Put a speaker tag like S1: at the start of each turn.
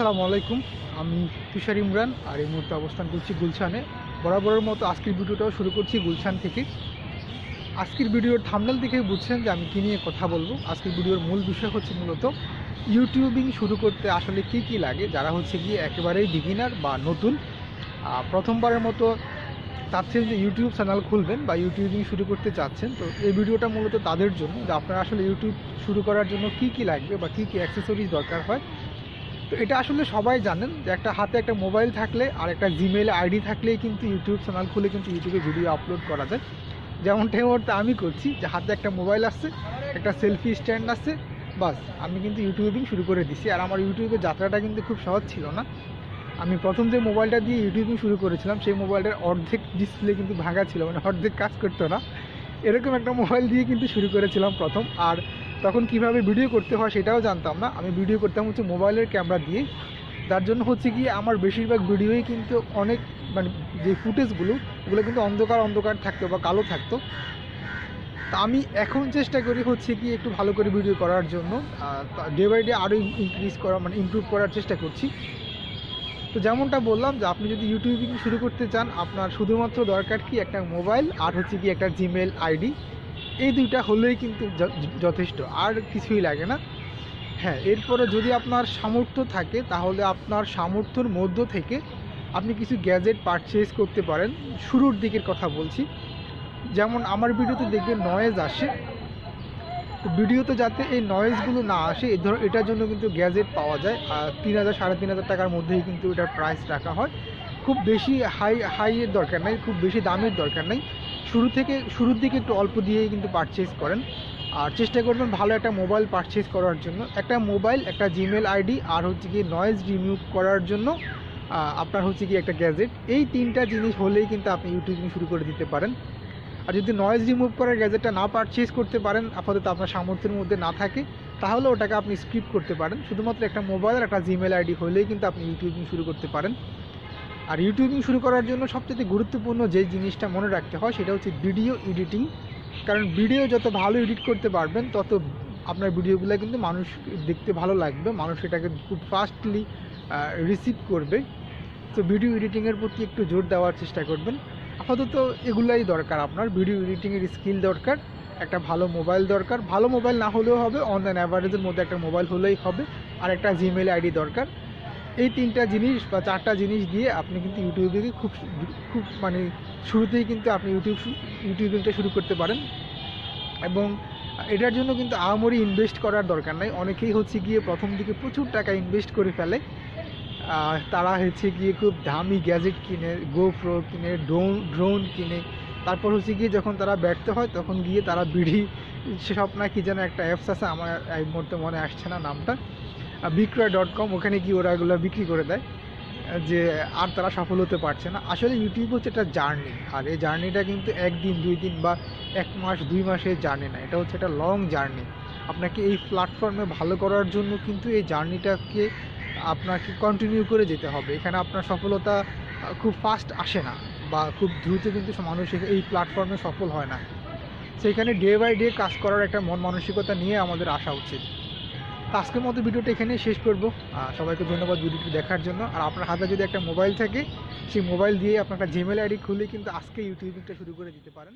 S1: আসসালামু আলাইকুম। আমি তুষার ইমরান আর এই মুহূর্তে অবস্থান করছি গুলশানে। বরাবরের মতো আজকের ভিডিওটাও শুরু করছি গুলশান থেকে। আজকের ভিডিওর থামনেল দেখে বুঝছেন যে আমি কী নিয়ে কথা বলব। আজকের ভিডিওর মূল বিষয় হচ্ছে মূলত ইউটিউবিং শুরু করতে আসলে কি কি লাগে, যারা হচ্ছে গিয়ে একেবারেই বিগিনার বা নতুন। প্রথমবারের মতো চাচ্ছেন যে ইউটিউব চ্যানেল খুলবেন বা ইউটিউবিং শুরু করতে চাচ্ছেন। তো এই ভিডিওটা মূলত তাদের জন্য, যে আপনারা আসলে ইউটিউব শুরু করার জন্য কি কি লাগবে বা কি কি অ্যাক্সেসরিজ দরকার হয়। তো এটা আসলে সবাই জানেন যে একটা হাতে একটা মোবাইল থাকলে আর একটা জিমেল আইডি থাকলেই কিন্তু ইউটিউব চ্যানেল খুলে কিন্তু ইউটিউবে ভিডিও আপলোড করা যায়। যেমনটা মুহূর্তে আমি করছি, যে হাতে একটা মোবাইল আসছে, একটা সেলফি স্ট্যান্ড আসছে বাস, আমি কিন্তু ইউটিউবিং শুরু করে দিছি। আর আমার ইউটিউবের যাত্রাটা কিন্তু খুব সহজ ছিল না। আমি প্রথম যে মোবাইলটা দিয়ে ইউটিউবিং শুরু করেছিলাম, সেই মোবাইলটার অর্ধেক ডিসপ্লে কিন্তু ভাঙা ছিল মানে অর্ধেক কাজ করতো না। এরকম একটা মোবাইল দিয়ে কিন্তু শুরু করেছিলাম প্রথম। আর তখন কীভাবে ভিডিও করতে হয় সেটাও জানতাম না। আমি ভিডিও করতাম হচ্ছে মোবাইলের ক্যামেরা দিয়ে। যার জন্য হচ্ছে কি, আমার বেশিরভাগ ভিডিওই কিন্তু অনেক মানে যে ফুটেজগুলো ওগুলো কিন্তু অন্ধকার অন্ধকার থাকতো বা কালো থাকতো। তা আমি এখন চেষ্টা করি হচ্ছে কি, একটু ভালো করে ভিডিও করার জন্য। ডে বাই ডে আরও ইনক্রিজ করা মানে ইমপ্রুভ করার চেষ্টা করছি। তো যেমনটা বললাম যে, আপনি যদি ইউটিউবিং শুরু করতে চান, আপনার শুধুমাত্র দরকার কি একটা মোবাইল আর হচ্ছে কি একটা জিমেল আইডি এই দুইটা হলেই কিন্তু যথেষ্ট, আর কিছুই লাগে না। হ্যাঁ এরপরে যদি আপনার সামর্থ্য থাকে, তাহলে আপনার সামর্থ্যর মধ্য থেকে আপনি কিছু গ্যাজেট পারচেজ করতে পারেন। শুরুর দিকের কথা বলছি। যেমন আমার ভিডিওতে দেখবেন নয়েজ আসে। ভিডিওতে যাতে এই নয়েজগুলো না আসে এই ধর এটার জন্য কিন্তু গ্যাজেট পাওয়া যায়। আর তিন হাজার, সাড়ে তিন হাজার টাকার মধ্যেই কিন্তু এটার প্রাইস রাখা হয়। খুব বেশি হাই হাইয়ের দরকার নেই, খুব বেশি দামের দরকার নেই। শুরু থেকে, শুরুর দিকে একটু অল্প দিয়েই কিন্তু পারচেজ করেন। আর চেষ্টা করবেন ভালো একটা মোবাইল পারচেজ করার জন্য। একটা মোবাইল একটা জিমেল আইডি আর হচ্ছে কি নয়েজ রিমুভ করার জন্য আপনার হচ্ছে কি একটা গ্যাজেট এই তিনটা জিনিস হলেই কিন্তু আপনি ইউটিউবিং শুরু করে দিতে পারেন। আর যদি নয়েজ রিমুভ করার গ্যাজেটটা না পারচেজ করতে পারেন, আপাতত আপনার সামর্থ্যের মধ্যে না থাকে, তাহলে ওটাকে আপনি স্কিপ করতে পারেন। শুধুমাত্র একটা মোবাইল আর একটা জিমেল আইডি হলেই কিন্তু আপনি ইউটিউবিং শুরু করতে পারেন। আর ইউটিউবিং শুরু করার জন্য সবচেয়ে গুরুত্বপূর্ণ যে জিনিসটা মনে রাখতে হয়, সেটা হচ্ছে ভিডিও এডিটিং কারণ ভিডিও যত ভালো এডিট করতে পারবেন, তত আপনার ভিডিওগুলো কিন্তু মানুষ দেখতে ভালো লাগবে। মানুষ এটাকে খুব ফাস্টলি রিসিভ করবে। তো ভিডিও এডিটিংয়ের প্রতি একটু জোর দেওয়ার চেষ্টা করবেন। আপাতত এগুলাই দরকার আপনার। ভিডিও এডিটিংয়ের স্কিল দরকার, একটা ভালো মোবাইল দরকার। ভালো মোবাইল না হলেও হবে অনলাইন অ্যাভারেজের মধ্যে একটা মোবাইল হলেই হবে। আর একটা জিমেল আইডি দরকার। এই তিনটা জিনিস বা চারটা জিনিস দিয়ে আপনি কিন্তু ইউটিউবে খুব খুব মানে শুরুতেই কিন্তু আপনি ইউটিউব ইউটিউবিংটা শুরু করতে পারেন। এবং এটার জন্য কিন্তু আহামরি ইনভেস্ট করার দরকার নাই। অনেকেই হচ্ছে গিয়ে প্রথম দিকে প্রচুর টাকা ইনভেস্ট করে ফেলে। তারা হচ্ছে গিয়ে খুব দামি গ্যাজেট কিনে গোপ্রো কিনে ড্রোন ড্রোন কিনে। তারপর হচ্ছে গিয়ে যখন তারা ব্যর্থ হয়, তখন গিয়ে তারা বিড়ি সেসব না কি যেন একটা অ্যাপস আছে, আমার এই মুহূর্তে মনে আসছে না নামটা। বিক্রয় ডট কম ওখানে গিয়ে ওরা এগুলো বিক্রি করে দেয়, যে আর তারা সফল হতে পারছে না। আসলে ইউটিউব হচ্ছে একটা জার্নি, আর এই জার্নিটা কিন্তু একদিন, দুই দিন বা এক মাস, দুই মাসের জার্নি না, এটা হচ্ছে একটা লং জার্নি। আপনাকে এই প্ল্যাটফর্মে ভালো করার জন্য কিন্তু এই জার্নিটাকে আপনাকে কন্টিনিউ করে যেতে হবে। এখানে আপনার সফলতা খুব ফাস্ট আসে না, বা খুব দ্রুত কিন্তু মানুষ এই প্ল্যাটফর্মে সফল হয় না। সেখানে ডে বাই ডে কাজ করার একটা মন মানসিকতা নিয়ে আমাদের আসা উচিত। তো আজকের মতো ভিডিওটা এখানেই শেষ করব। সবাইকে ধন্যবাদ ভিডিওটি দেখার জন্য। আর আপনার হাতে যদি একটা মোবাইল থাকে, সেই মোবাইল দিয়ে আপনার একটা জিমেল আইডি খুলে কিন্তু আজকে ইউটিউবটা শুরু করে দিতে পারেন।